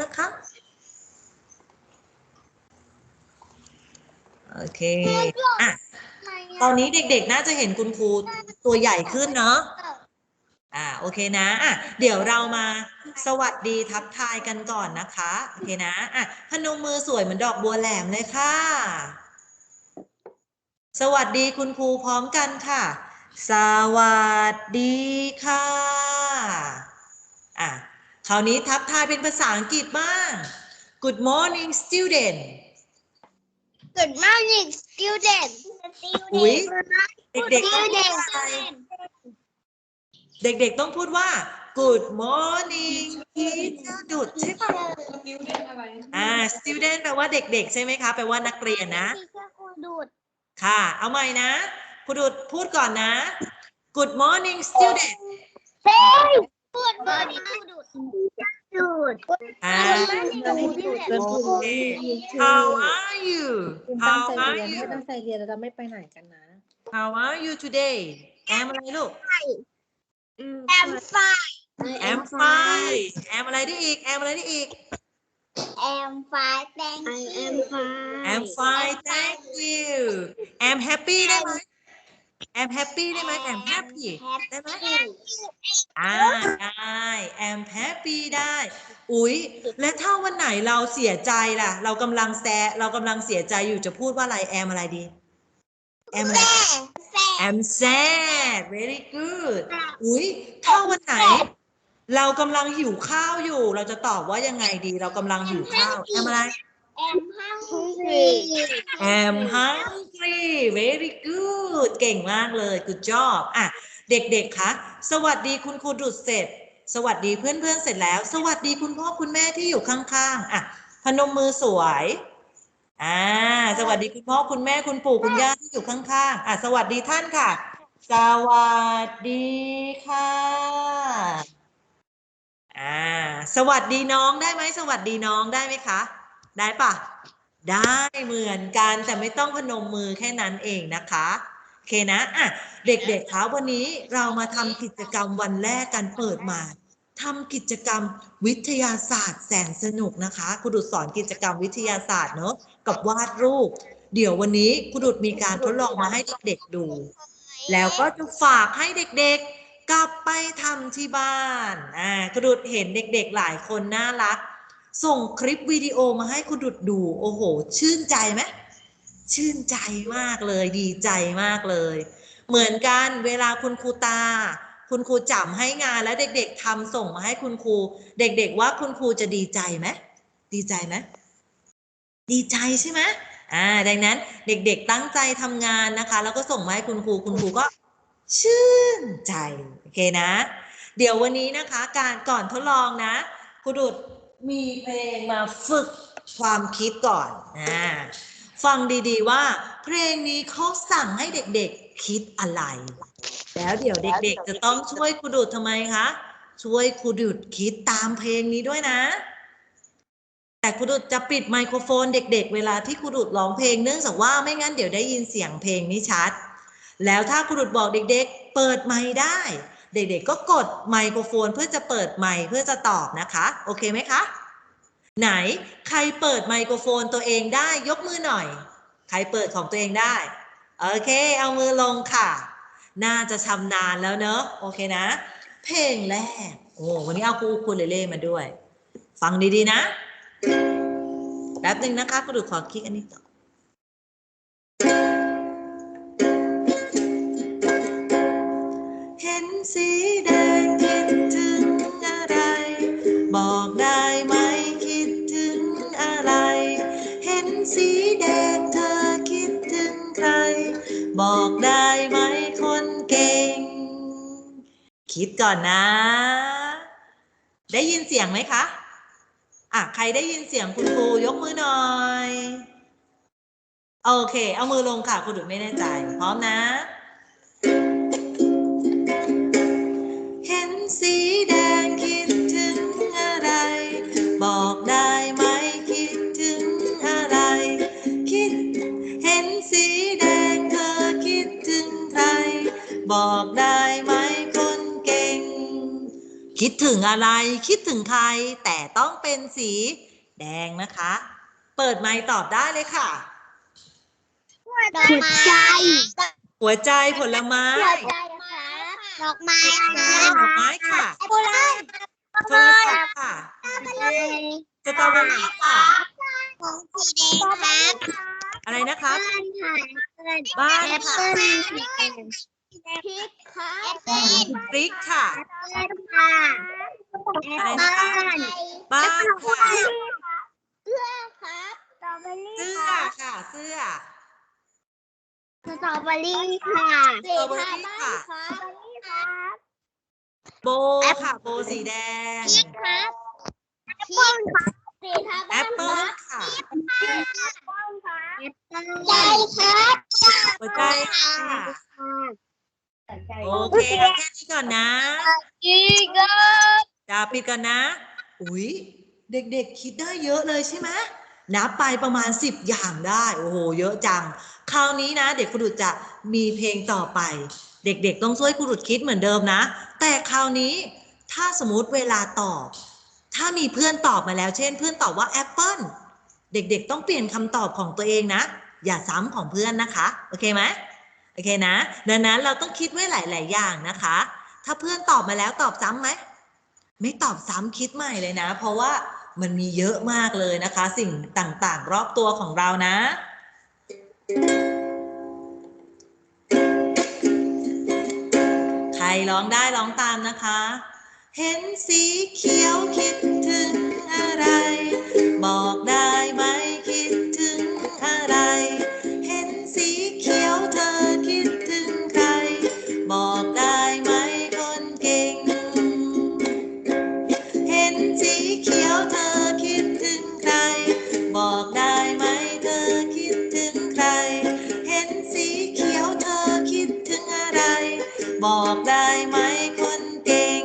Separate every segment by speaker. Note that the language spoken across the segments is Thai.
Speaker 1: นะคะ โอเค อะ ตอนนี้เด็กๆ น่าจะเห็นคุณครูตัวใหญ่ขึ้นเนาะ อ่า โอเคนะ อะ เดี๋ยวเรามาสวัสดีทักทายกันก่อนนะคะ โอเคนะ อะ พนมมือสวยเหมือนดอกบัวแหลมเลยค่ะ สวัสดีคุณครูพร้อมกันค่ะ สวัสดีค่ะ อะ คราวนี้ทักทายเป็นภาษาอังกฤษบ้าง Good morning student
Speaker 2: Good morning, student.
Speaker 1: อุ๊ยเด็กๆต้องพูด
Speaker 2: Student.
Speaker 1: อะไรเด็กๆต้องพูดว่า Good morning teacher ดุดใช่ปะอ่า student แปลว่าเด็กๆ ใช่ไหมคะแปลว่านักเรียนนะ
Speaker 2: Teacher ครูดูด
Speaker 1: ค่ะ เอาใหม่นะครูดุดพูดก่อนนะ Good morning student
Speaker 2: เฮ้ย Good morning ครูดูดดูด
Speaker 1: อ่า
Speaker 2: Good morning
Speaker 1: โอเค How are you
Speaker 3: คุณตั้ง
Speaker 1: How
Speaker 3: ใจ
Speaker 1: are
Speaker 3: เรียน
Speaker 1: you
Speaker 3: ไม่ตั้งใจเรียนเราจะไม่ไปไหนกันนะ
Speaker 1: How are you today แอมอะไรลูก
Speaker 2: I'm fine.
Speaker 1: I'm fine แอมอะไรได้อีก แอมอะไรได้อีก
Speaker 2: I'm fine. Thank you. I am fine.
Speaker 1: I'm fine thank you I'm happy ได้ไหม I'm happy ได้ไหม I'm happy ได้ไหมอ่าได้ I'm happy ได้ อุ๊ย และถ้าวันไหนเราเสียใจล่ะ เรากำลังแซะเรากำลังเสียใจอยู่จะพูดว่าอะไรแอมอะไรดีแอมอะไร I'm sad very good อุ๊ย ถ้าวันไหน เรากำลังหิวข้าวอยู่ เราจะตอบว่ายังไงดี เรากำลังหิวข้าวแอมอะไร
Speaker 2: I'm hungry.
Speaker 1: I'm hungry very เก่งมากเลย good job อะเด็กๆคะสวัสดีคุณครูดุดเสร็จ สวัสดีเพื่อนๆเสร็จแล้ว สวัสดีคุณพ่อคุณแม่ที่อยู่ข้างๆอะพนมมือสวยอ่าสวัสดีคุณพ่อคุณแม่คุณปู่คุณย่าที่อยู่ข้างๆอะสวัสดีท่านค่ะ สวัสดีค่ะอ่าสวัสดีน้องได้ไหมสวัสดีน้องได้ไหมคะ ได้ปะได้เหมือนกันแต่ไม่ต้องพนมมือแค่นั้นเองนะคะ เคนะอะเด็กๆคะวันนี้เรามาทำกิจกรรมวันแรกกันเปิดมาทำกิจกรรมวิทยาศาสตร์แสนสนุกนะคะครูดุดสอนกิจกรรมวิทยาศาสตร์เนอะกับวาดรูป เดี๋ยววันนี้ครูดุดมีการทดลองมาให้เด็กๆดู แล้วก็จะฝากให้เด็กๆ กลับไปทำที่บ้านอ่ากระดุดเห็นเด็กๆหลายคนน่ารัก ส่งคลิปวิดีโอมาให้คุณดุดดูโอ้โห ชื่นใจไหม ชื่นใจมากเลย ดีใจมากเลย เหมือนกันเวลาคุณครูตา คุณครูจำให้งานแล้วเด็ก ๆทำส่งมาให้คุณครู เด็ก ๆ ว่าคุณครูจะดีใจไหมดีใจไหมดีใจใช่ไหมอ่าดังนั้นเด็ก ๆ ตั้งใจทำงานนะคะ แล้วก็ส่งมาให้คุณครูคุณครูก็ ชื่นใจโอเคนะ เดี๋ยววันนี้นะคะ การก่อนทดลองนะครูดุดมีเพลงมาฝึกความคิดก่อนอ่า ฟังดีๆว่า เพลงนี้เขาสั่งให้เด็กๆคิดอะไร แล้วเดี๋ยวเด็กๆ จะต้องช่วยครูดุดทำไมคะ ช่วยครูดุดคิดตามเพลงนี้ด้วยนะ แต่ครูดุดจะปิดไมโครโฟนเด็ก ๆ เวลาที่ครูดุดร้องเพลงเนื่องจากว่าไม่งั้นเดี๋ยวได้ยินเสียงเพลงนี้ชัด แล้วถ้าครูดุดบอกเด็ก ๆ เปิดไมค์ได้ เด็กๆ ก็กดไมโครโฟนเพื่อจะเปิดไมค์เพื่อจะตอบนะคะ โอเคไหมคะ ไหนใครเปิดไมโครโฟนตัวเองได้ยกมือหน่อย ใครเปิดของตัวเองได้ โอเค เอามือลงค่ะ น่าจะชำนาญแล้วเนอะโอเคนะ เพลงแรก โอ้วันนี้เอาครูคูเลเล่มาด้วย ฟังดีๆนะแป๊บหนึ่งนะคะครูดูขอคลิกอันนี้ต่อเห็นสี บอกได้ไหมคนเก่ง คิดก่อนนะ ได้ยินเสียงไหมคะ อะ ใครได้ยินเสียงคุณครูยกมือหน่อย โอเค เอามือลงค่ะคุณดุไม่แน่ใจ พร้อมนะ เห็นสี ครบอกได้ไหมคนเก่งคิดถึงอะไรคิดถึงใคร แต่ต้องเป็นสีแดงนะคะ เปิดไมค์ตอบได้เลยค่ะ
Speaker 2: ดอกไม้
Speaker 1: หัวใจผลไม้
Speaker 2: หัวใจครับดอกไม้ครับ
Speaker 1: ดอกไม้ค่ะ
Speaker 2: แอปเปิ้ล
Speaker 1: โทรศัพท์ค่ะสตรอเบอรี่ค่ะ
Speaker 2: ของสีแดงครับ
Speaker 1: อะไรนะคะ
Speaker 2: บ้านค่ะ
Speaker 1: บ้านค่ะ
Speaker 2: แอปเปิ้ล พริกค่ะแอปเปิ้ล
Speaker 1: พริกค่ะ
Speaker 2: แอปเปิ้ลค่ะ
Speaker 1: อะไรนะคะบ้านค่ะ
Speaker 2: เสื้อครับสตรอเบอรี่
Speaker 1: เสื้อ
Speaker 2: ค่ะ
Speaker 1: ค่ะเสื้อ
Speaker 2: สตรอเบอรี่ค่ะ
Speaker 1: สตรอเบอรี่ค่ะ
Speaker 2: ครับ
Speaker 1: โบค่ะ โบสีแดง
Speaker 2: พริกครับแอปเปิ้ลครับสีทา
Speaker 1: แอ
Speaker 2: บ้าน
Speaker 1: ปเปิ้ลค่ะ
Speaker 2: แอปเปิ้ลครับใจครับ
Speaker 1: หัวใจค่ะ โอเคเอาแค่นี้ก่อนนะ
Speaker 2: อีกครับ
Speaker 1: จะปิดก่อนนะ อุ๊ยเด็กๆคิดได้เยอะเลยใช่ไหมนับไปประมาณ 10 อย่างได้ โอ้โห เยอะจัง คราวนี้นะ เด็กครูดุดจะมีเพลงต่อไป เด็กๆ ต้องช่วยครูดุดคิดเหมือนเดิมนะ แต่คราวนี้ถ้าสมมติเวลาตอบ ถ้ามีเพื่อนตอบมาแล้ว เช่น เพื่อนตอบว่าแอปเปิลเด็กๆ ต้องเปลี่ยนคำตอบของตัวเองนะ อย่าซ้ำของเพื่อนนะคะ โอเคไหม โอเคนะ ดังนั้นเราต้องคิดไว้หลาย ๆ อย่างนะคะ ถ้าเพื่อนตอบมาแล้วตอบซ้ำไหม ไม่ตอบซ้ำคิดใหม่เลยนะ เพราะว่ามันมีเยอะมากเลยนะคะ สิ่งต่าง ๆ รอบตัวของเรานะ ใครร้องได้ร้องตามนะคะ เห็นสีเขียวคิดถึงอะไร บอกได้ไหมคิดถึงอะไร เห็นสี บอกได้ไหมคนเก่ง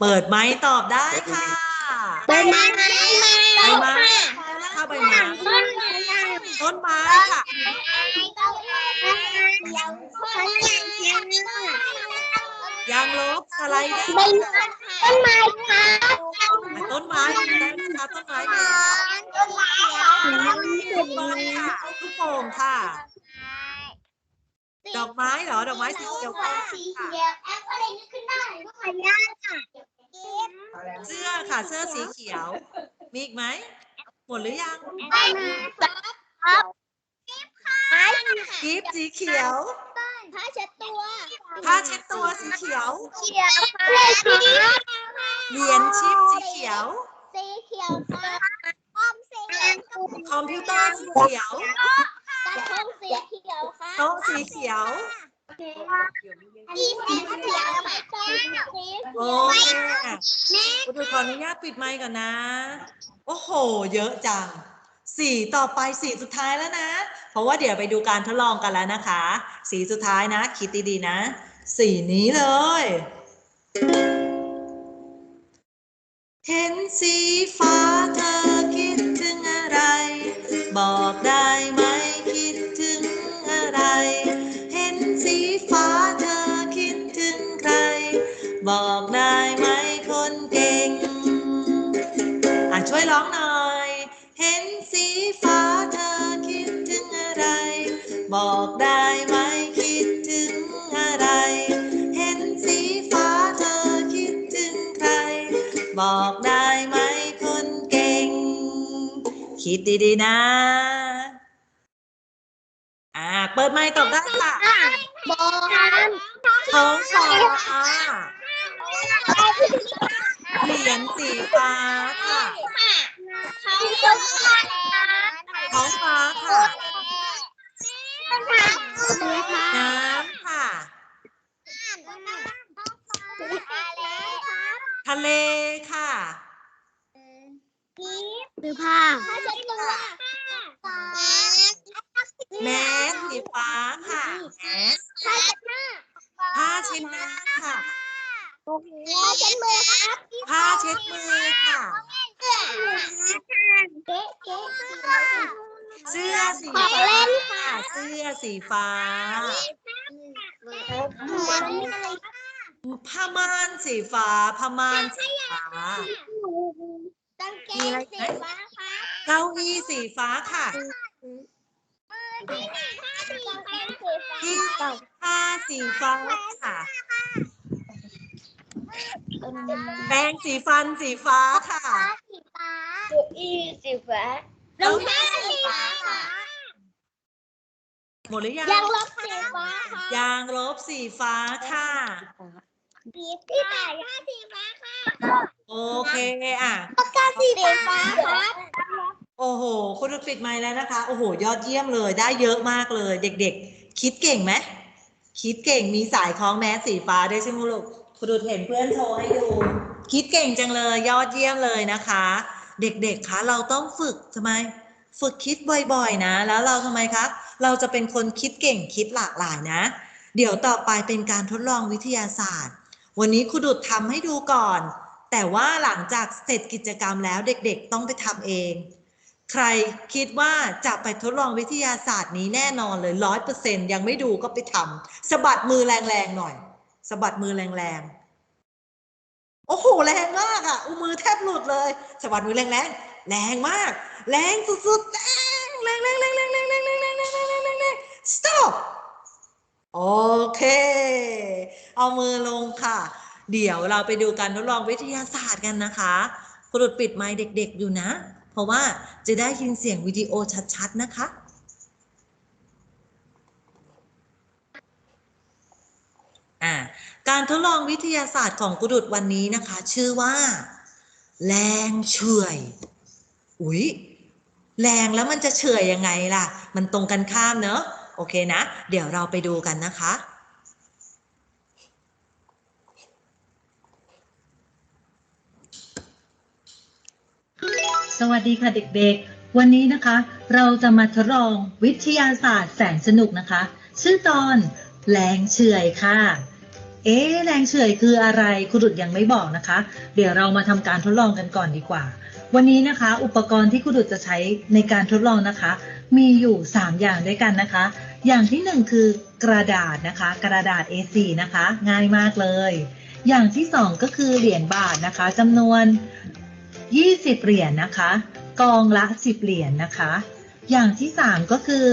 Speaker 1: เปิดไม้ตอบได้ค่ะ
Speaker 2: ใบไม้ใบไม้
Speaker 1: ใบไม้เข้าใบไม้
Speaker 2: ต้นไม้
Speaker 1: ต้นไม้ค่ะยางลบสไร์
Speaker 2: ใบไม้ต้นไม้ครับ
Speaker 1: ต้นไม้ได้นะคะต้นไม้มี
Speaker 2: ต้นไม้
Speaker 1: ค่ะลูกโป่งค่ะ ดอกไม้เหรอ ดอกไม้สีเขียวค่ะ
Speaker 2: สีเขียวแอปอะไรนึกขึ้นได้ก็ขยันค่ะ
Speaker 1: เสื้อค่ะ เสื้อสีเขียว มีอีกไหม หมดหรือยัง
Speaker 2: ใบไม้ครับผ้า
Speaker 1: กิฟสีเขียว
Speaker 2: ผ้าเช็ดตัว
Speaker 1: ผ้าเช็ดตัวสีเขียว
Speaker 2: เขียวค่ะ
Speaker 1: เหรียญชิปสีเขียว
Speaker 2: สีเขียวค่ะออมสีเขียว
Speaker 1: คอมพิวเตอร์สีเขียว
Speaker 2: กระทงสีเขียวค่ะ
Speaker 1: โต๊ะสีเขียว
Speaker 2: สีสีเขียวค่ะสี
Speaker 1: โอเคคุณดูขออนุญาตปิดไมค์ก่อนนะ โอ้โห เยอะจัง สีต่อไปสีสุดท้ายแล้วนะ เพราะว่าเดี๋ยวไปดูการทดลองกันแล้วนะคะ สีสุดท้ายนะ คิดดีๆนะ สีนี้เลย เห็นสีฟ้าเธอคิดถึงอะไร บอกได้ บอกได้ไหมคนเก่ง อะช่วยร้องหน่อย เห็นสีฟ้าเธอคิดถึงอะไร บอกได้ไหมคิดถึงอะไร เห็นสีฟ้าเธอคิดถึงใคร บอกได้ไหมคนเก่ง คิดดีๆนะ อ่าเปิดไมค์ตอบได้ค่ะ
Speaker 2: บอก
Speaker 1: ท้องฟ้า เหรียญสีฟ้าค่ะท้องฟ้าค่ะ น้ำค่ะ ทะเลค่ะ
Speaker 2: คือผ้าผ้าเช็ดตัว
Speaker 1: แมสสีฟ้าค่ะแมส
Speaker 2: ผ้าเช็ดหน้า
Speaker 1: ผ้าเช็ดหน้าค่ะ
Speaker 2: ผ้าเช็ดมือครับ
Speaker 1: ผ้าเช็ดมือค่ะ
Speaker 2: เก๊เก๊เก๊
Speaker 1: เสื้อสี
Speaker 2: ของ
Speaker 1: ฟ้า
Speaker 2: เล่น
Speaker 1: ค่ะ เสื้อสีฟ้า ผ้าม่านสี ฟ้าผ้าม่านสีฟ้า
Speaker 2: กางเกงสีฟ้าค่ะ
Speaker 1: เก้าอี้สีฟ้าค่ะ
Speaker 2: ที่ไหนคะสีฟ้าสีฟ้า
Speaker 1: ที่ผ้าสีฟ้าค่ะแปรงสีฟันสีฟ้าค่ะ
Speaker 2: สีฟ้า
Speaker 3: เก้าอี้สีฟ้าร
Speaker 2: องเท้าสีฟ้าค่ะ
Speaker 1: หมดหรือยัง
Speaker 2: ยางลบสีฟ้าค่ะ
Speaker 1: ยางลบสีฟ้าค่ะ
Speaker 2: สีที่ไหนผ้าสีฟ้าค่ะ
Speaker 1: โอเคอะ
Speaker 2: ปากกาสีฟ้าครับ
Speaker 1: โอ้โหคุณดูปิดไมค์แล้วนะคะ โอ้โห ยอดเยี่ยมเลย ได้เยอะมากเลย เด็ก ๆ คิดเก่งไหม คิดเก่ง มีสายคล้องแมสสีฟ้าด้วยใช่ไหมลูก คุณดูเห็นเพื่อนโชว์ให้ดู คิดเก่งจังเลย ยอดเยี่ยมเลยนะคะ เด็กๆ คะ เราต้องฝึกทำไม ฝึกคิดบ่อยๆ นะ แล้วเราทำไมคะ เราจะเป็นคนคิดเก่ง คิดหลากหลายนะ เดี๋ยวต่อไปเป็นการทดลองวิทยาศาสตร์ วันนี้ครูดุดทำให้ดูก่อน แต่ว่าหลังจากเสร็จกิจกรรมแล้วเด็กๆต้องไปทำเอง ใครคิดว่าจะไปทดลองวิทยาศาสตร์นี้แน่นอนเลยร้อยเปอร์เซ็นยังไม่ดูก็ไปทำสะบัดมือแรงๆหน่อยสะบัดมือแรงๆ โอ้โห แรงมากอะอุยมือแทบหลุดเลยสะบัดมือแรงๆ แรงมาก แรงสุดๆ แรงแรงแรงแรงแรงแรงแรงแรงแรงแรง stop โอเค เอามือลงค่ะ เดี๋ยวเราไปดูการทดลองวิทยาศาสตร์กันนะคะคุณดุดปิดไมค์เด็ก ๆ อยู่นะ เพราะว่าจะได้ยินเสียงวิดีโอชัดๆนะคะอ่าการทดลองวิทยาศาสตร์ของกุดุดวันนี้นะคะ ชื่อว่า แรงเฉื่อย อุ๊ย แรงแล้วมันจะเฉื่อยยังไงล่ะ มันตรงกันข้ามเนอะ เคนะ เดี๋ยวเราไปดูกันนะคะ
Speaker 4: สวัสดีค่ะเด็กๆ วันนี้นะคะ เราจะมาทดลองวิทยาศาสตร์แสนสนุกนะคะ ชื่อตอนแรงเฉื่อยค่ะ เอ๊ะแรงเฉื่อยคืออะไรครูดุดยังไม่บอกนะคะ เดี๋ยวเรามาทำการทดลองกันก่อนดีกว่า วันนี้นะคะ อุปกรณ์ที่ครูดุดจะใช้ในการทดลองนะคะ มีอยู่ 3 อย่างด้วยกันนะคะ อย่างที่1คือกระดาษนะคะ กระดาษ A4 นะคะ ง่ายมากเลย อย่างที่2ก็คือเหรียญบาทนะคะจำนวน 20 เหรียญนะคะ กองละ 10 เหรียญนะคะ อย่างที่3ก็คือ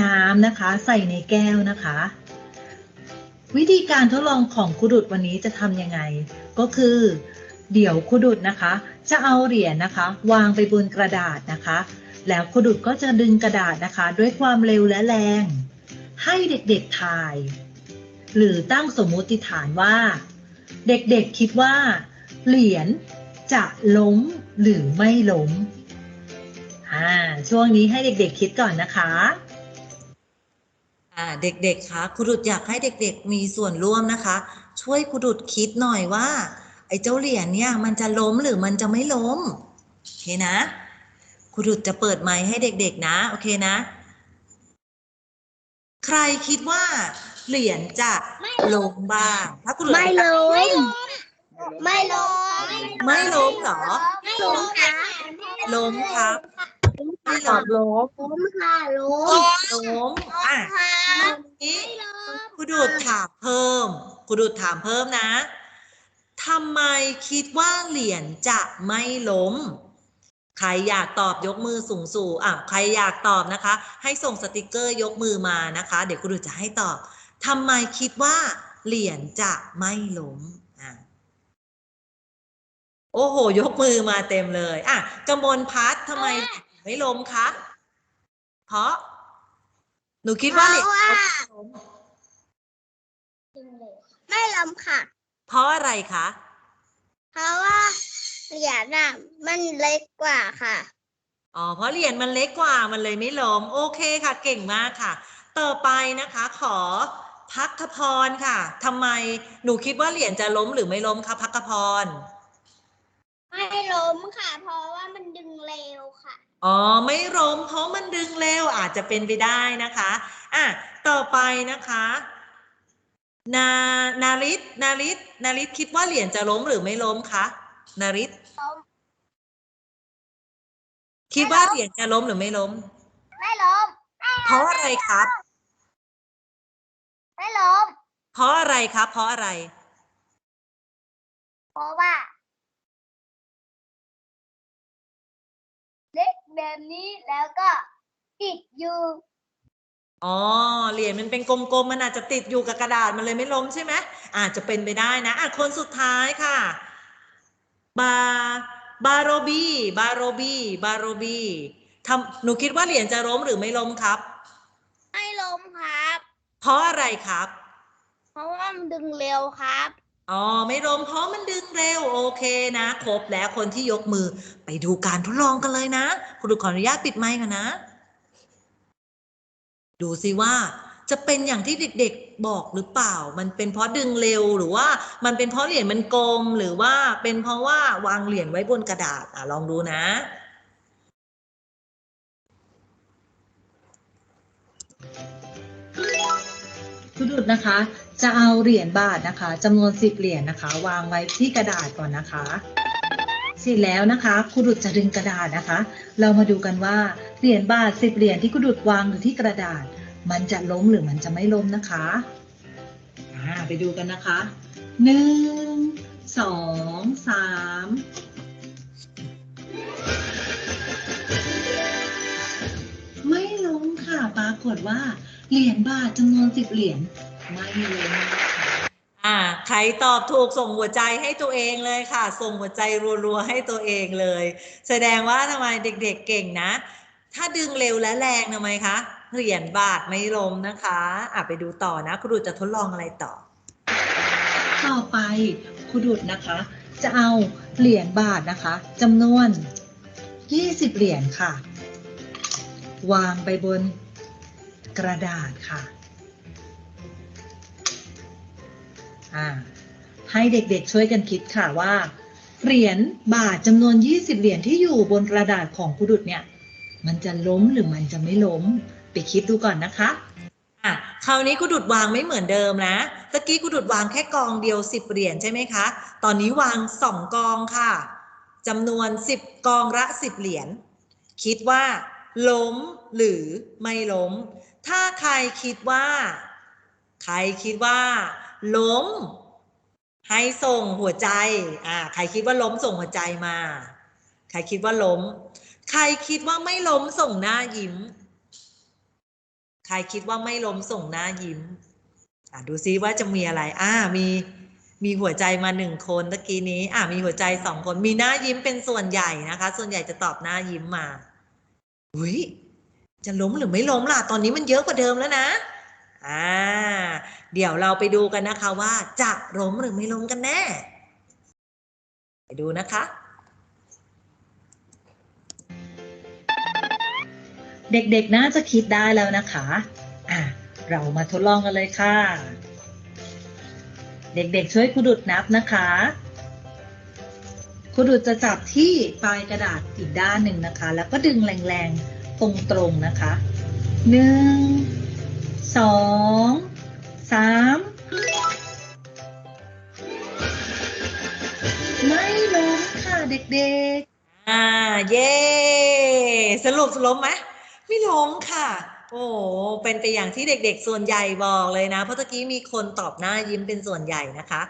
Speaker 4: น้ำนะคะ ใส่ในแก้วนะคะ วิธีการทดลองของครูดุดวันนี้จะทำยังไง ก็คือ เดี๋ยวครูดุดนะคะ จะเอาเหรียญนะคะ วางไปบนกระดาษนะคะแล้วครูดุดก็จะดึงกระดาษนะคะ ด้วยความเร็วและแรง ให้เด็กๆทาย หรือตั้งสมมุติฐานว่า เด็กๆคิดว่า เหรียญจะล้มหรือไม่ล้มอ่าช่วงนี้ให้เด็กๆคิดก่อนนะคะ
Speaker 1: อ่าเด็กๆคะครูดุดอยากให้เด็กๆ มีส่วนร่วมนะคะ ช่วยครูดุดคิดหน่อยว่า ไอ้เจ้าเหรียญเนี่ยมันจะล้มหรือมันจะไม่ล้ม โอเคนะครูดุดจะเปิดไมค์ให้เด็ก ๆ นะ โอเคนะ ใครคิดว่าเหรียญจะล้มบ้างถ้าครูดุด
Speaker 2: ไม่ล้มไม่ล้ม
Speaker 1: ไม่ล้มเหรอ
Speaker 2: ไม่ล้มค่ะ
Speaker 1: ล้มครับไม่
Speaker 3: ต
Speaker 1: ล้
Speaker 3: อ
Speaker 1: ม
Speaker 3: บลบ
Speaker 2: ล้มค่ะล้ม
Speaker 1: ล้มอะ
Speaker 2: ค่ะ
Speaker 1: นี้
Speaker 2: ไม่ล้ม
Speaker 1: ครูดูดถามเพิ่มครูดูดถามเพิ่มนะทำไมคิดว่าเหรียญจะไม่ล้ม ใครอยากตอบยกมือสูงสูอะใครอยากตอบนะคะ ให้ส่งสติกเกอร์ยกมือมานะคะ เดี๋ยวครูดูดจะให้ตอบทำไมคิดว่าเหรียญจะไม่ล้มอะโอ้โห ยกมือมาเต็มเลยอะกมลพัฒน์ทำไมไม่ล้มคะเพราะ หนูคิดว่าเหรียญจะไม่ล้ม
Speaker 2: ไม่ล้มค่ะ
Speaker 1: เพราะอะไรคะ
Speaker 2: เพราะว่า เหรียญน่ะมันเล็กกว่าค่ะ
Speaker 1: อ๋อ เพราะเหรียญมันเล็กกว่ามันเลยไม่ล้มโอเคค่ะ เก่งมากค่ะ ต่อไปนะคะ ขอพักขพรค่ะทำไมหนูคิดว่าเหรียญจะล้มหรือไม่ล้มคะพักขพร
Speaker 2: ไม่ล้มค่ะ เพราะว่ามันดึงเร็วค่ะ
Speaker 1: อ๋อ ไม่ล้มเพราะมันดึงเร็วอาจจะเป็นไปได้นะคะอะต่อไปนะคะ นานาริตนาริตนาริตคิดว่าเหรียญจะล้มหรือไม่ล้มคะ นาริต
Speaker 2: ล้ม
Speaker 1: คิดว่าเหรียญจะล้มหรือไม่ล้ม
Speaker 2: ไม่ล้ม
Speaker 1: เพราะอะไรครับ
Speaker 2: ไม่ล้ม
Speaker 1: เพราะอะไรครับ เพราะอะไร
Speaker 2: เพราะว่า เล็กแบบนี้แล้วก็ติดอยู่
Speaker 1: อ๋อเหรียญมันเป็นกลมๆมันอาจจะติดอยู่กับกระดาษมันเลยไม่ล้มใช่ไหมอาจจะเป็นไปได้นะอะคนสุดท้ายค่ะ บาบาโรบีบาโรบีบาโรบีทำหนูคิดว่าเหรียญจะล้มหรือไม่ล้มครับ
Speaker 2: ไม่ล้มครับ
Speaker 1: เพราะอะไรครับ
Speaker 2: เพราะว่ามันดึงเร็วครับ
Speaker 1: อ๋อไม่ล้มเพราะมันดึงเร็วโอเคนะครบแล้วคนที่ยกมือไปดูการทดลองกันเลยนะคุณดูขออนุญาตปิดไมค์ก่อนนะ ดูสิว่า จะเป็นอย่างที่เด็กๆบอกหรือเปล่า มันเป็นเพราะดึงเร็วหรือว่ามันเป็นเพราะเหรียญมันกลมหรือว่าเป็นเพราะว่าวางเหรียญไว้บนกระดาษอะลองดูนะ
Speaker 4: คุณดุดนะคะ จะเอาเหรียญบาทนะคะจำนวน10เหรียญนะคะ วางไว้ที่กระดาษก่อนนะคะเสร็จแล้วนะคะคุณดุดจะดึงกระดาษนะคะ เรามาดูกันว่าเหรียญบาท10เหรียญที่คุณดุดวางอยู่ที่กระดาษ มันจะล้มหรือมันจะไม่ล้มนะคะไปดูกันนะคะหนึ่งสองสามไม่ล้มค่ะปรากฏว่า เหรียญบาทจำนวน10เหรียญไม่ล้มนะคะ
Speaker 1: อ่าใครตอบถูกส่งหัวใจให้ตัวเองเลยค่ะ ส่งหัวใจรัวๆให้ตัวเองเลย แสดงว่าทำไมเด็กๆเก่งนะ ถ้าดึงเร็วและแรงทำไมคะ เหรียญบาทไม่ล้มนะคะอะไปดูต่อนะคุณดูจะทดลองอะไรต่อ
Speaker 4: ต่อไปครูดุดนะคะ จะเอาเหรียญบาทนะคะจำนวน 20 เหรียญค่ะ วางไปบนกระดาษค่ะให้เด็กๆช่วยกันคิดค่ะว่า เหรียญบาทจำนวน 20 เหรียญที่อยู่บนกระดาษของครูดุดเนี่ย มันจะล้มหรือมันจะไม่ล้ม ไปคิดดูก่อนนะคะ
Speaker 1: อะคราวนี้กูดุดวางไม่เหมือนเดิมนะตะกี้กูดุดวางแค่กองเดียวสิบเหรียญใช่ไหมคะ ตอนนี้วางสองกองค่ะจำนวนสิบกองละสิบเหรียญคิดว่า ล้มหรือไม่ล้ม ถ้าใครคิดว่า ใครคิดว่า ล้ม ให้ส่งหัวใจอ่าใครคิดว่าล้มส่งหัวใจมา ใครคิดว่าล้ม ใครคิดว่าไม่ล้มส่งหน้ายิ้ม ใครคิดว่าไม่ล้มส่งหน้ายิ้มดูซิว่าจะมีอะไร อ่า มีมีหัวใจมาหนึ่งคนตะกี้นี้ อ่ามีหัวใจสองคน มีหน้ายิ้มเป็นส่วนใหญ่นะคะ ส่วนใหญ่จะตอบหน้ายิ้มมาอุ้ยจะล้มหรือไม่ล้มล่ะ ตอนนี้มันเยอะกว่าเดิมแล้วนะ อ่า เดี๋ยวเราไปดูกันนะคะว่าจะล้มหรือไม่ล้มกันแน่ ไปดูนะคะ
Speaker 4: เด็กๆน่าจะคิดได้แล้วนะคะอะเรามาทดลองกันเลยค่ะ เด็กๆช่วยครูดุดนับนะคะครูดุดจะจับที่ปลายกระดาษอีกด้านหนึ่งนะคะ แล้วก็ดึงแรงๆ ตรงๆนะคะหนึ่งสองสามไม่ล้มค่ะเด็กๆ
Speaker 1: อ่า เย้ สรุปล้มไหม ไม่ล้มค่ะ โอ้เป็นไปอย่างที่เด็กๆ ส่วนใหญ่บอกเลยนะ เพราะตะกี้มีคนตอบหน้ายิ้มเป็นส่วนใหญ่นะคะ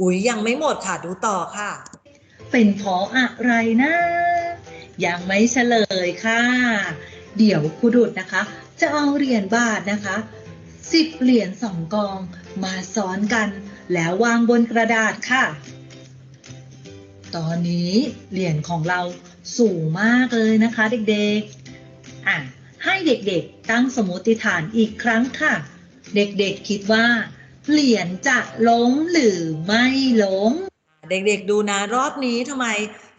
Speaker 1: อุ้ยยังไม่หมดค่ะดูต่อค่ะ
Speaker 4: เป็นเพราะอะไรนะ ยังไม่เฉลยค่ะ เดี๋ยวครูดุดนะคะ จะเอาเหรียญบาทนะคะสิบเหรียญสองกองมาซ้อนกัน แล้ววางบนกระดาษค่ะ ตอนนี้เหรียญของเราสูงมากเลยนะคะ เด็กๆ อะ ให้เด็กๆตั้งสมมติฐานอีกครั้งค่ะ เด็กๆคิดว่า เหรียญจะล้มหรือไม่ล้ม
Speaker 1: เด็กๆดูนะรอบนี้ทำไม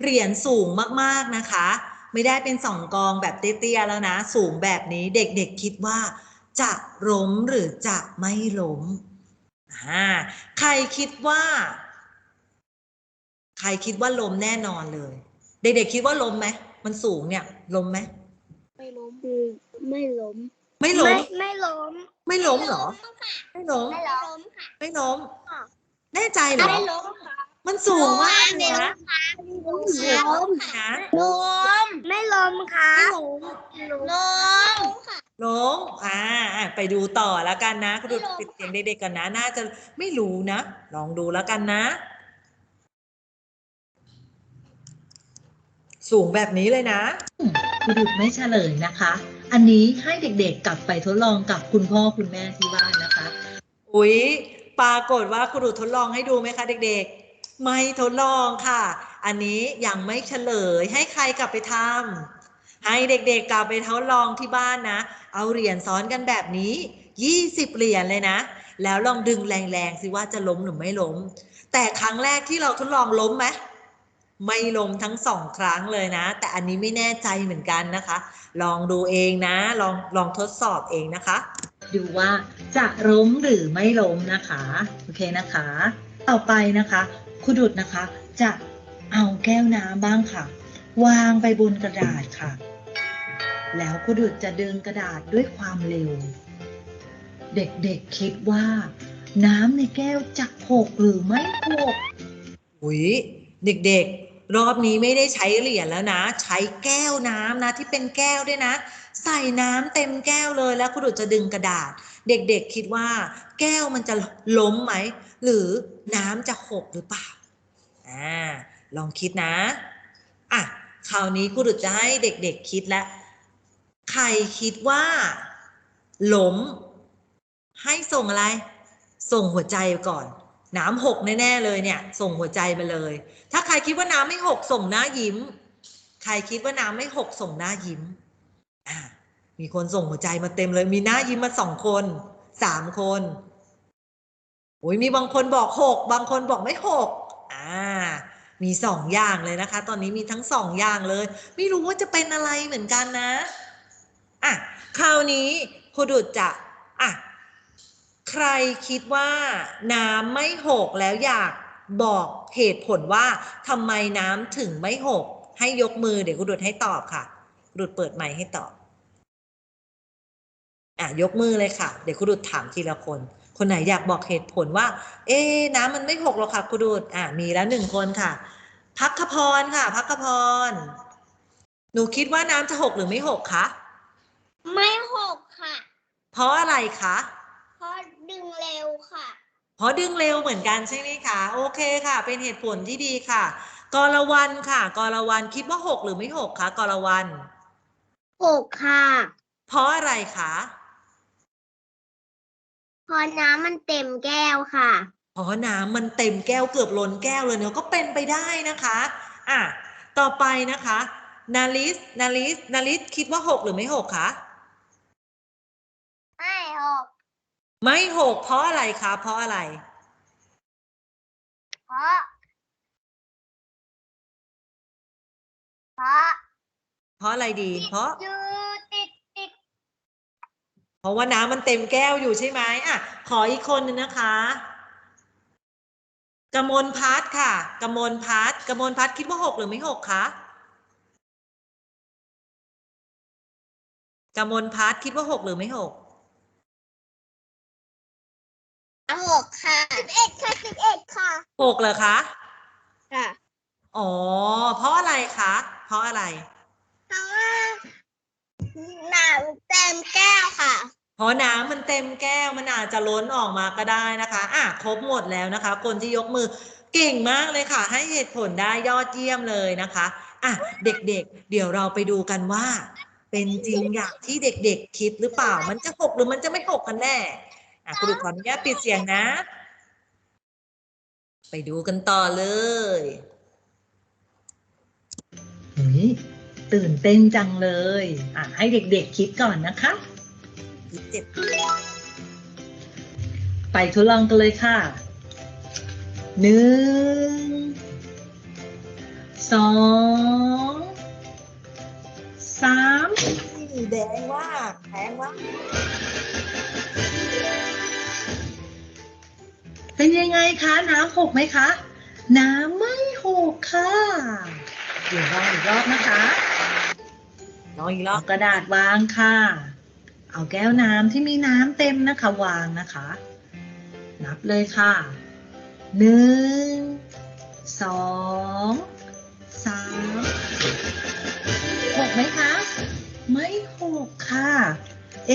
Speaker 1: เหรียญสูงมากๆนะคะ ไม่ได้เป็นสองกองแบบเตี้ยๆแล้วนะ สูงแบบนี้เด็กๆคิดว่า จะล้มหรือจะไม่ล้มอ่าใครคิดว่า ใครคิดว่าล้มแน่นอนเลย เด็กๆคิดว่าล้มไหมมันสูงเนี่ยล้มไหม
Speaker 2: ไม่ล้ม ไม่ล้ม
Speaker 1: ไม่ล้ม
Speaker 2: ไม่ล้ม
Speaker 1: ไม่ล้มเหรอ ไม่ล้ม
Speaker 2: ไม่ล้มค่ะ
Speaker 1: ไม่ล้ม
Speaker 2: ค่ะ
Speaker 1: แน่ใจเหรอ
Speaker 2: ไม่ล้มค่ะ
Speaker 1: มันสูงมากเลยนะ
Speaker 2: ล้ม
Speaker 1: สูงนะ
Speaker 2: ล้ม ไม่ล้มค่ะ
Speaker 1: ไม่ล้ม
Speaker 2: ล้มค่ะ
Speaker 1: ล้มอ่าอะไปดูต่อแล้วกันนะคุณดูปิดเสียงเด็กๆกันนะ น่าจะไม่รู้นะ ลองดูแล้วกันนะ สูงแบบนี้เลยนะ
Speaker 4: ครูดุดไม่เฉลยนะคะ อันนี้ให้เด็กๆกลับไปทดลองกับคุณพ่อคุณแม่ที่บ้านนะคะ
Speaker 1: อุ๊ยปรากฏว่าครูดุทดลองให้ดูไหมคะเด็กๆ ไม่ทดลองค่ะ อันนี้ยังไม่เฉลยให้ใครกลับไปทำให้เด็กๆกลับไปทดลองที่บ้านนะ เอาเหรียญซ้อนกันแบบนี้ 20 เหรียญเลยนะ แล้วลองดึงแรงๆสิว่าจะล้มหรือไม่ล้ม แต่ครั้งแรกที่เราทดลองล้มไหม ไม่ล้มทั้งสองครั้งเลยนะ แต่อันนี้ไม่แน่ใจเหมือนกันนะคะ ลองดูเองนะ ลองลองทดสอบเองนะคะ
Speaker 4: ดูว่าจะล้มหรือไม่ล้มนะคะ โอเคนะคะ ต่อไปนะคะครูดุดนะคะ จะเอาแก้วน้ำบ้างค่ะ วางไปบนกระดาษค่ะ แล้วครูดุดจะดึงกระดาษด้วยความเร็ว เด็กๆคิดว่า น้ำในแก้วจะหกหรือไม่หก
Speaker 1: อุ๊ยเด็กๆ รอบนี้ไม่ได้ใช้เหรียญแล้วนะ ใช้แก้วน้ำนะที่เป็นแก้วด้วยนะ ใส่น้ำเต็มแก้วเลยแล้วคุณดุจะดึงกระดาษ เด็กๆคิดว่า แก้วมันจะล้มไหม หรือน้ำจะหกหรือเปล่าอ่าลองคิดนะอะคราวนี้คุณดุจจะให้เด็กๆคิดแล้วใครคิดว่าล้มให้ส่งอะไร ส่งหัวใจก่อน น้ำหกแน่ๆเลยเนี่ย ส่งหัวใจมาเลย ถ้าใครคิดว่าน้ำไม่หกส่งหน้ายิ้ม ใครคิดว่าน้ำไม่หกส่งหน้ายิ้มอ่ามีคนส่งหัวใจมาเต็มเลย มีหน้ายิ้มมาสองคนสามคนโอ้ยมีบางคนบอกหกบางคนบอกไม่หกอ่า มีสองอย่างเลยนะคะ ตอนนี้มีทั้งสองอย่างเลย ไม่รู้ว่าจะเป็นอะไรเหมือนกันนะอะคราวนี้ครูดุดจะอะ ใครคิดว่าน้ำไม่หกแล้วอยากบอกเหตุผลว่าทำไมน้ำถึงไม่หก ให้ยกมือเดี๋ยวคุณดุดให้ตอบค่ะคุณดุดเปิดไมค์ให้ตอบอะยกมือเลยค่ะ เดี๋ยวคุณดุดถามทีละคน คนไหนอยากบอกเหตุผลว่า เอ๊ะน้ำมันไม่หกหรอกค่ะคุณดุดอะมีแล้วหนึ่งคนค่ะ พักขพรค่ะ พักขพร หนูคิดว่าน้ำจะหกหรือไม่หกคะ
Speaker 2: ไม่หกค่ะ
Speaker 1: เพราะอะไรคะ
Speaker 2: เพราะ ดึงเร็วค่ะ
Speaker 1: เพราะดึงเร็วเหมือนกันใช่ไหมคะ โอเคค่ะ เป็นเหตุผลที่ดีค่ะ กรวันค่ะ กรวันคิดว่าหกหรือไม่หกคะ กรวัน
Speaker 2: หกค่ะ
Speaker 1: เพราะอะไรคะ
Speaker 2: เพราะน้ำมันเต็มแก้วค่ะ
Speaker 1: เพราะน้ำมันเต็มแก้วเกือบล้นแก้วเลยเนาะก็เป็นไปได้นะคะ อะ ต่อไปนะคะ นาลิส นาลิส นาลิสคิดว่าหกหรือไม่หกคะ
Speaker 2: ไม่หก
Speaker 1: ไม่หกเพราะอะไรคะเพราะอะไร
Speaker 2: เพราะ เพราะ
Speaker 1: เพราะอะไรดี เพราะ
Speaker 2: อยู่ติดติด
Speaker 1: เพราะว่าน้ำมันเต็มแก้วอยู่ใช่ไหมอะ ขออีกคนนึงนะคะกมลพัฒน์ค่ะกมลพัฒน์กมลพัฒน์คิดว่าหกหรือไม่หกคะกมลพัฒน์คิดว่าหกหรือไม่หก
Speaker 2: หกค่ะสิบเอ็ดค่ะสิบเอ็ดค่ะ
Speaker 1: หกเหรอคะ
Speaker 2: ค่ะ
Speaker 1: อ๋อเพราะอะไรคะเพราะอะไร
Speaker 2: เพราะว่าน้ำเต็มแก้วค่ะ
Speaker 1: เพราะน้ำมันเต็มแก้วมันอาจจะล้นออกมาก็ได้นะคะ อะครบหมดแล้วนะคะ คนที่ยกมือเก่งมากเลยค่ะ ให้เหตุผลได้ยอดเยี่ยมเลยนะคะอะเด็กๆเดี๋ยวเราไปดูกันว่า เป็นจริงอย่างที่เด็กๆคิดหรือเปล่า มันจะหกหรือมันจะไม่หกกันแน่ อะคุณดูขออนุญาตปิดเสียงนะ ไปดูกันต่อเลย
Speaker 4: เฮ้ยตื่นเต้นจังเลย อะ ให้เด็กๆคิดก่อนนะคะ
Speaker 1: เจ็บ
Speaker 4: ไปทดลองกันเลยค่ะหนึ่งสองสาม
Speaker 1: แดงว่าแดงว่า
Speaker 4: เป็นยังไงคะ น้ำหกไหมคะ น้ำไม่หกค่ะเดี๋ยวลองอีกรอบนะคะ
Speaker 1: ลองอีกรอ
Speaker 4: เอา
Speaker 1: บ
Speaker 4: กระดาษวางค่ะ เอาแก้วน้ำที่มีน้ำเต็มนะคะวางนะคะ นับเลยค่ะหนึ่งสองสามหกไหมคะ ไม่หกค่ะ เอ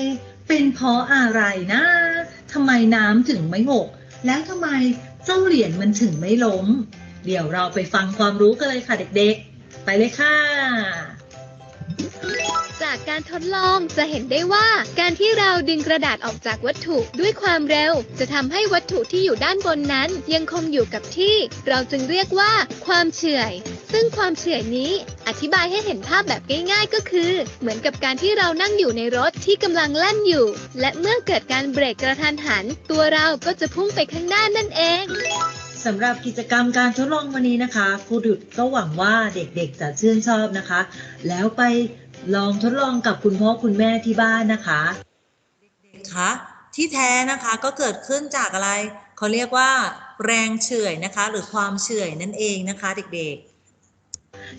Speaker 4: ะเป็นเพราะอะไรนะทำไมน้ำถึงไม่หก แล้วทำไมเจ้าเหรียญมันถึงไม่ล้ม เดี๋ยวเราไปฟังความรู้กันเลยค่ะเด็กๆ ไปเลยค่ะ
Speaker 5: จากการทดลองจะเห็นได้ว่า การที่เราดึงกระดาษออกจากวัตถุด้วยความเร็ว จะทำให้วัตถุที่อยู่ด้านบนนั้น ยังคงอยู่กับที่ เราจึงเรียกว่า ความเฉื่อย ซึ่งความเฉื่อยนี้ อธิบายให้เห็นภาพแบบง่าย ๆ ก็คือ เหมือนกับการที่เรานั่งอยู่ในรถที่กำลังแล่นอยู่ และเมื่อเกิดการเบรกกระทันหัน ตัวเราก็จะพุ่งไปข้างหน้านั่นเอง
Speaker 4: สำหรับกิจกรรมการทดลองวันนี้นะคะครูดุดก็หวังว่าเด็กๆจะชื่นชอบนะคะ แล้วไป ลองทดลองกับคุณพ่อคุณแม่ที่บ้านนะคะ
Speaker 1: คะที่แท้นะคะก็เกิดขึ้นจากอะไรเขาเรียกว่าแรงเฉื่อยนะคะ หรือความเฉื่อยนั่นเองนะคะ เด็ก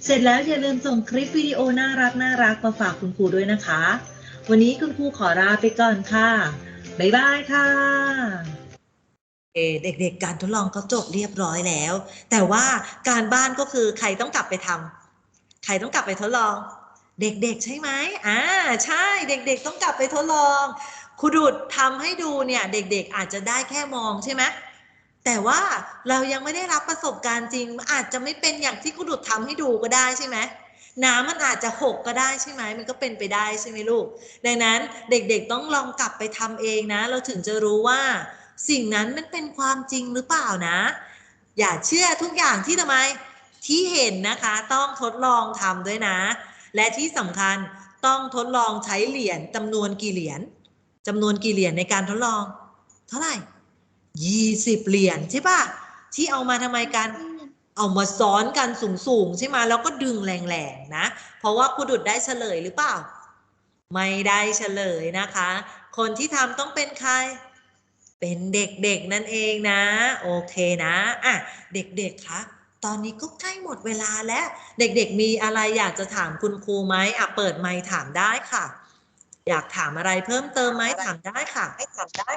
Speaker 4: เสร็จแล้วอย่าลืมส่งคลิปวิดีโอน่ารักน่ารักมาฝากคุณครูด้วยนะคะ วันนี้คุณครูขอลาไปก่อนค่ะ บ๊ายบายค่ะ
Speaker 1: ๆเอ่อเด็กๆ การทดลองก็จบเรียบร้อยแล้ว แต่ว่าการบ้านก็คือใครต้องกลับไปทำใครต้องกลับไปทดลอง เด็กๆใช่ไหมอ่าใช่เด็กๆต้องกลับไปทดลองครูดุดทำให้ดูเนี่ยเด็กๆอาจจะได้แค่มองใช่ไหมแต่ว่าเรายังไม่ได้รับประสบการณ์จริง อาจจะไม่เป็นอย่างที่ครูดุดทำให้ดูก็ได้ใช่ไหมน้ำมันอาจจะหกก็ได้ใช่ไหมมันก็เป็นไปได้ใช่ไหมลูก ดังนั้นเด็กๆต้องลองกลับไปทำเองนะ เราถึงจะรู้ว่า สิ่งนั้นมันเป็นความจริงหรือเปล่านะ อย่าเชื่อทุกอย่างที่ทำไมที่เห็นนะคะต้องทดลองทำด้วยนะ และที่สำคัญต้องทดลองใช้เหรียญจำนวนกี่เหรียญจำนวนกี่เหรียญในการทดลอง เท่าไหร่ยี่สิบเหรียญใช่ปะที่เอามาทำไมกันเอามาซ้อนกันสูงๆใช่ไหมแล้วก็ดึงแรงๆนะ เพราะว่าครูดุดได้เฉลยหรือเปล่า ไม่ได้เฉลยนะคะ คนที่ทำต้องเป็นใคร เป็นเด็กๆนั่นเองนะ โอเคนะอะเด็กๆคะ ตอนนี้ก็ใกล้หมดเวลาแล้ว เด็กๆ มีอะไรอยากจะถามคุณครูไหมอะเปิดไมค์ถามได้ค่ะ อยากถามอะไรเพิ่มเติมไหมถามได้ค่ะให้ถามได้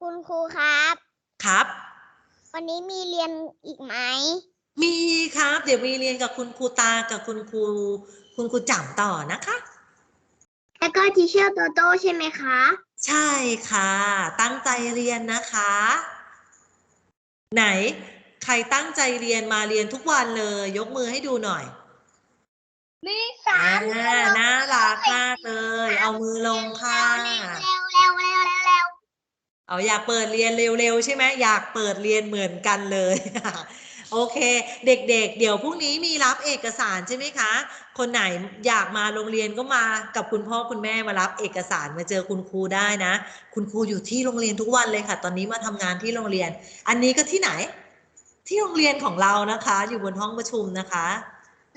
Speaker 2: คุณครูครับ
Speaker 1: ครับ
Speaker 2: วันนี้มีเรียนอีกไหม
Speaker 1: มีครับ เดี๋ยวมีเรียนกับคุณครูตากับคุณครูคุณครูจ่ำต่อนะคะ
Speaker 2: แล้วก็ทีเชอร์โตโต้ใช่ไหมคะ
Speaker 1: ใช่ค่ะ ตั้งใจเรียนนะคะ ไหน ใครตั้งใจเรียนมาเรียนทุกวันเลย ยกมือให้ดูหน่อย
Speaker 2: มีสา
Speaker 1: อ่ามน่ารักมากเลย เอามือลงค่ะ
Speaker 2: เร็วเร็วเร็วเร็วเร็วเร็ว
Speaker 1: เอาอยากเปิดเรียนเร็วๆใช่ไหมอยากเปิดเรียนเหมือนกันเลย โอเค เด็กๆเดี๋ยวพรุ่งนี้มีรับเอกสารใช่ไหมคะ คนไหนอยากมาโรงเรียนก็มากับคุณพ่อคุณแม่มารับเอกสารมาเจอคุณครูได้นะ คุณครูอยู่ที่โรงเรียนทุกวันเลยค่ะ ตอนนี้มาทำงานที่โรงเรียน อันนี้ก็ที่ไหน ที่โรงเรียนของเรานะคะ อยู่บนห้องประชุมนะคะ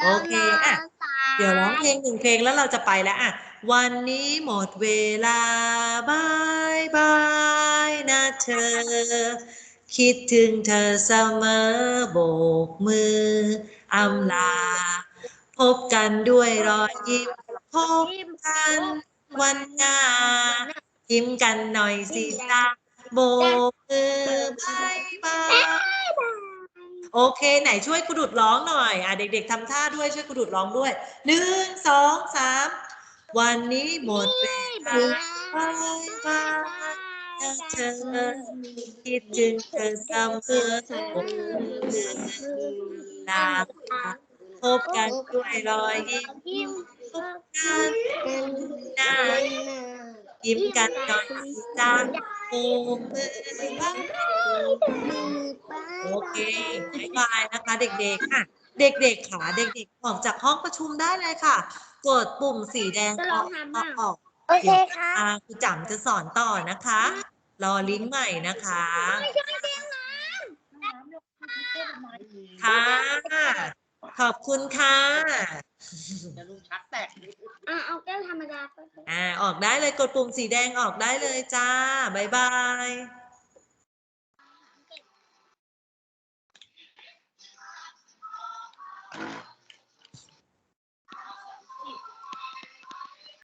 Speaker 1: โอเคอะเดี๋ยวร้องเพลงหนึ่งเพลงแล้วเราจะไปแล้วอะ วันนี้หมดเวลาบายบายนะเธอ คิดถึงเธอเสมอโบกมืออำลา พบกันด้วยรอยยิ้มพบกันวันหน้า ยิ้มกันหน่อยสิจ้าโบกมือบายบาย โอเค ไหนช่วยกระดุดร้องหน่อยอะเด็ก ๆทำท่าด้วยช่วยกระดุดร้องด้วยหนึ่งสองสามวันนี้หมดเวลาบายบายนะเธอคิดถึงเธอเสมอลาพบกันด้วยรอยยิ้ม
Speaker 2: ยิ้ม
Speaker 1: พบกันหน้า ยิ้มกันหน่อยสิจ้าโอ้มือบายโอเคบายบายนะคะ เด็กๆค่ะ เด็กๆค่ะเด็กๆออกจากห้องประชุมได้เลยค่ะ กดปุ่มสีแดงออกออก
Speaker 2: โอเคค่ะ
Speaker 1: ครูจ๋ำจะสอนต่อนะคะ รอลิงก์ใหม่นะคะค่ะขอบคุณค่ะ
Speaker 2: จะ
Speaker 1: ลุงชักแตก
Speaker 2: อ่าเอาแก้วธรรมดา
Speaker 1: อ่าออกได้เลยกดปุ่มสีแดงออกได้เลยจ้าบายบาย